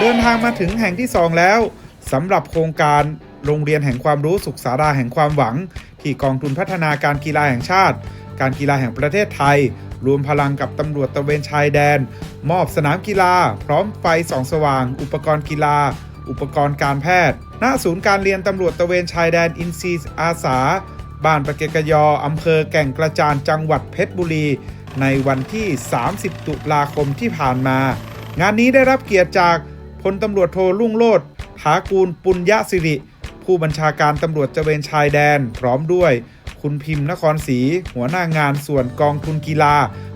เดินทางมาถึงแห่งที่ 2 แล้วสำหรับโครงการโรงเรียนแห่งความรู้สุขสาราแห่งความหวัง ที่กองทุนพัฒนาการกีฬาแห่งชาติ การกีฬาแห่งประเทศไทย รวมพลังกับตำรวจตะเวนชายแดน มอบสนามกีฬา พร้อมไฟส่องสว่าง อุปกรณ์กีฬา อุปกรณ์การแพทย์ ณศูนย์การเรียนตำรวจตะเวนชายแดนอินซีอาสา บ้านประเกกยออำเภอแก่งกระจานจังหวัดเพชรบุรี ในวันที่ 30 ตุลาคมที่ผ่านมา งานนี้ได้รับเกียรติจาก ลตำรวจโทลุ่งโลดถากูลปุญญสิริ ผู้บัญชาการตำรวจตะเวนชายแดน พร้อมด้วย คุณพิมพ์นครศรีหัวหน้างานส่วนกองทุนกีฬา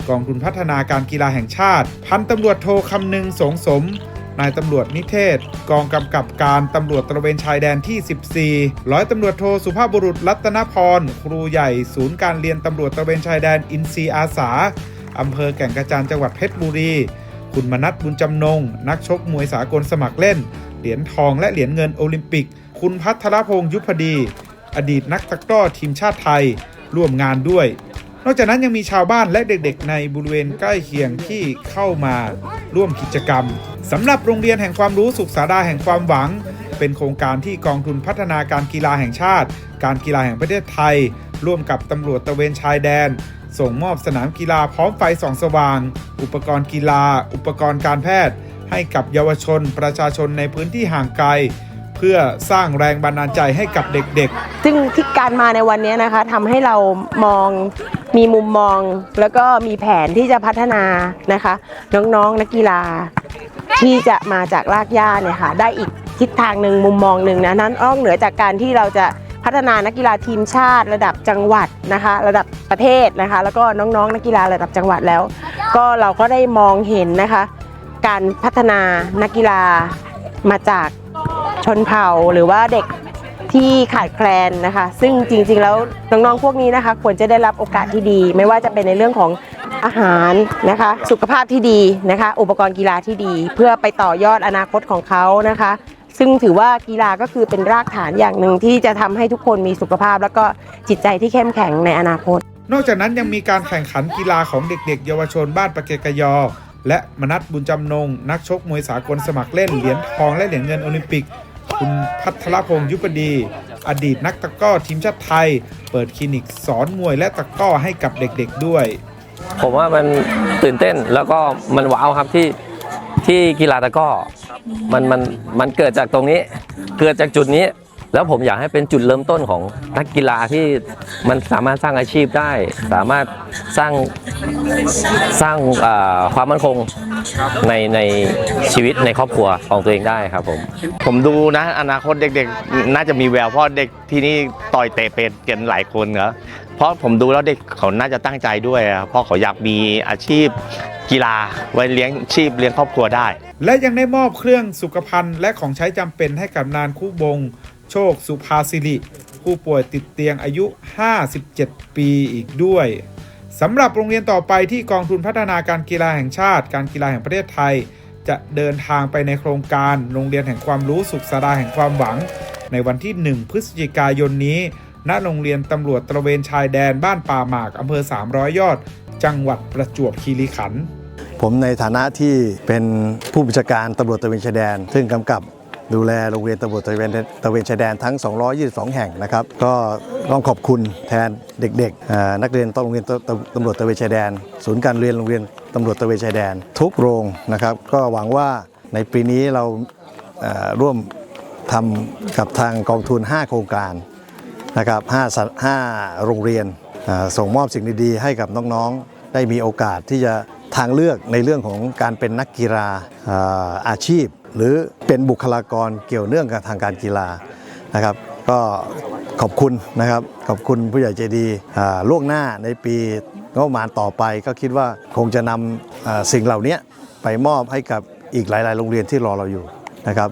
กองทุนพัฒนาการกีฬาแห่งชาติ พันตำรวจโทคำนึงสงสมนายตำรวจนิเทศ กองกำกับการตำรวจตระเวนชายแดนที่ 14 ร้อยตำรวจโทสุภาพบุรุษรัตนพร ครูใหญ่ ศูนย์การเรียนตำรวจตระเวนชายแดนอินซีอาสาอำเภอแก่งกระจานจังหวัดเพชรบุรี คุณมนัทบุญจำนง นักชกมวยสากลสมัครเล่น เหรียญทองและเหรียญเงินโอลิมปิก คุณพัทรพงษ์ยุพดี อดีตนักตะกร้อทีมชาติไทย ร่วมงานด้วย นอกจากนั้นยังมีชาวบ้านและเด็กๆ ในบริเวณใกล้เคียงที่เข้ามาร่วมกิจกรรมสำหรับโรงเรียนแห่งความรู้สุขสาราแห่งความหวัง เป็นโครงการที่กองทุนพัฒนาการกีฬาแห่งชาติ การกีฬาแห่งประเทศไทย ร่วมกับตำรวจตะเวนชายแดน ส่งมอบสนามกีฬาพร้อมไฟส่องสว่าง อุปกรณ์กีฬา อุปกรณ์การแพทย์ ให้กับเยาวชนประชาชนในพื้นที่ห่างไกล เพื่อสร้างแรงบันดาลใจให้กับเด็กๆ ซึ่งที่การมาในวันนี้นะคะทำให้เรามองมีมุมมอง แล้วก็มีแผนที่จะพัฒนานะคะ น้องๆนักกีฬา ที่จะมาจากรากหญ้าเนี่ยค่ะได้อีกทิศทางหนึ่งมุมมองหนึ่งนะนั้นอ้องเหนือจากการที่เราจะ พัฒนานักกีฬาทีมชาติ ระดับจังหวัดนะคะ ระดับประเทศนะคะ แล้วก็น้องๆนักกีฬาระดับจังหวัดแล้ว ก็เราก็ได้มองเห็นนะคะ การพัฒนานักกีฬามาจากชนเผ่าหรือว่าเด็กที่ขาดแคลนนะคะ ซึ่งจริงๆแล้วน้องๆพวกนี้นะคะ ควรจะได้รับโอกาสที่ดี ไม่ว่าจะเป็นในเรื่องของอาหารนะคะ สุขภาพที่ดีนะคะ อุปกรณ์กีฬาที่ดี เพื่อไปต่อยอดอนาคตของเขานะคะ ซึ่งถือว่ากีฬาก็คือเป็นรากฐานอย่างหนึ่งที่จะทำให้ทุกคนมีสุขภาพ แล้วก็จิตใจที่เข้มแข็งในอนาคต นอกจากนั้นยังมีการแข่งขันกีฬาของเด็ก ๆ เยาวชนบ้านปะเกกยอ และมนัทบุญจำนง นักชกมวยสากลสมัครเล่นเหรียญทองและเหรียญเงินโอลิมปิก คุณพัทรพงษ์ยุปดี อดีตนักตะกร้อทีมชาติไทย เปิดคลินิกสอนมวยและตะกร้อให้กับเด็กๆด้วย ผมว่ามันตื่นเต้นแล้วก็มันว้าวครับที่ ที่กีฬาตะกร้อมันมันมันเกิดจากตรงนี้ เกิดจากจุดนี้ แล้วผมอยากให้เป็นจุดเริ่มต้นของนักกีฬาที่มันสามารถสร้างอาชีพได้ สามารถสร้างสร้างอ่าความมั่นคงในในชีวิตในครอบครัวของตัวเองได้ครับผม ผมดูนะอนาคตเด็กๆ น่าจะมีแววเพราะเด็กที่นี่ต่อยเตะเป็ดกันหลายคนเหรอเพราะผมดูแล้วเด็กเขาน่าจะตั้งใจด้วยอะเพราะเขาอยากมีอาชีพกีฬาไว้เลี้ยงชีพเลี้ยงครอบครัวได้ และยังได้มอบเครื่องสุขภัณฑ์และของใช้จำเป็นให้กับนานคู่บง โชคสุภาสิริ ผู้ป่วยติดเตียงอายุ 57 ปีอีกด้วยสำหรับโรงเรียนต่อไปที่กองทุนพัฒนาการกีฬาแห่งชาติ การกีฬาแห่งประเทศไทย จะเดินทางไปในโครงการโรงเรียนแห่งความรู้สุขสาราแห่งความหวัง ในวันที่ 1 พฤศจิกายนนี้ ณ โรงเรียนตำรวจตระเวนชายแดนบ้านป่าหมากอำเภอ 300 ยอด จังหวัดประจวบคีรีขันธ์ผมในฐานะที่เป็นผู้บัญชาการตำรวจตระเวนชายแดน ซึ่งกำกับ ดูแลโรงเรียนตำรวจตะเวนตะเวนชายแดนทั้ง 222 แห่งนะครับ ก็ต้องขอบคุณแทนเด็กๆ นักเรียนต้องโรงเรียนตำรวจตะเวนชายแดน ศูนย์การเรียนโรงเรียนตำรวจตะเวนชายแดน ทุกโรงนะครับ ก็หวังว่าในปีนี้เราร่วมทำกับทางกองทุน 5 โครงการนะครับ5สัตห้าโรงเรียนส่งมอบสิ่งดีๆ ให้กับน้องๆ ได้มีโอกาสที่จะทางเลือกในเรื่องของการเป็นนักกีฬาอาชีพ หรือเป็นบุคลากรเกี่ยวเนื่องกับทางการกีฬานะครับ ก็ขอบคุณนะครับ ขอบคุณผู้ใหญ่ใจดีล่วงหน้าในปีงบประมาณต่อไปก็คิดว่าคงจะนำสิ่งเหล่านี้ไปมอบให้กับอีกหลาย ๆ โรงเรียนที่รอเราอยู่นะครับ